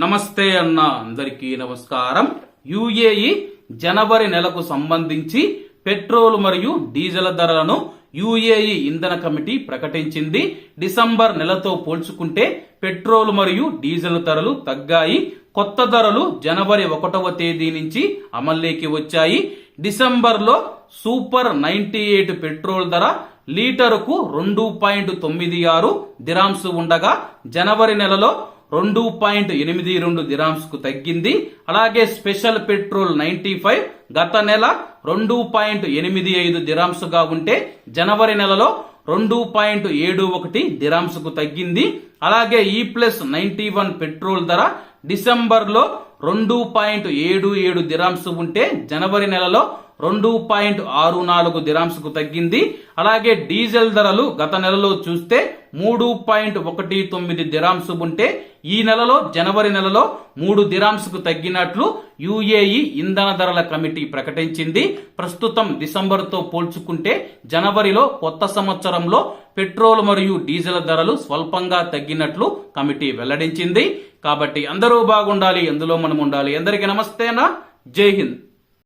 నమస్తే అన్న అందరికీ నమస్కారం. యుఏఈ జనవరి నెలకు సంబంధించి పెట్రోల్ మరియు డీజిల్ ధరలను యుఏఈ ఇంధన కమిటీ ప్రకటించింది. డిసెంబర్ నెలతో పోల్చుకుంటే పెట్రోల్ మరియు డీజిల్ ధరలు తగ్గాయి. కొత్త ధరలు జనవరి ఒకటవ తేదీ నుంచి అమల్లోకి వచ్చాయి. డిసెంబర్లో సూపర్ నైన్టీ ఎయిట్ పెట్రోల్ ధర లీటరుకు రెండు పాయింట్ తొమ్మిది ఆరు దిరామ్స్ ఉండగా జనవరి నెలలో రెండు పాయింట్ ఎనిమిది రెండు దిరామ్స్కు తగ్గింది. అలాగే స్పెషల్ పెట్రోల్ నైన్టీ ఫైవ్ గత నెల రెండు పాయింట్ ఎనిమిది ఐదు దిరామ్స్గా ఉంటే జనవరి నెలలో రెండు పాయింట్ ఏడు ఒకటి దిరామ్స్కు తగ్గింది. అలాగే e ఈ ప్లస్ నైన్టీ వన్ పెట్రోల్ ధర డిసెంబర్లో రెండు పాయింట్ ఏడు ఏడు దిరామ్స్ ఉంటే జనవరి నెలలో రెండు పాయింట్ ఆరు నాలుగు దిరామ్స్కు తగ్గింది. అలాగే డీజిల్ ధరలు గత నెలలో చూస్తే మూడు పాయింట్ ఒకటి తొమ్మిది దిరామ్స్ ఉంటే ఈ నెలలో జనవరి నెలలో మూడు దిరామ్స్ తగ్గినట్లు యుఏఈ ఇంధన ధరల కమిటీ ప్రకటించింది. ప్రస్తుతం డిసెంబర్తో పోల్చుకుంటే జనవరిలో కొత్త సంవత్సరంలో పెట్రోల్ మరియు డీజిల్ ధరలు స్వల్పంగా తగ్గినట్లు కమిటీ వెల్లడించింది. కాబట్టి అందరూ బాగుండాలి ఎందులో మనం ఉండాలి. అందరికీ నమస్తేనా జై హింద్.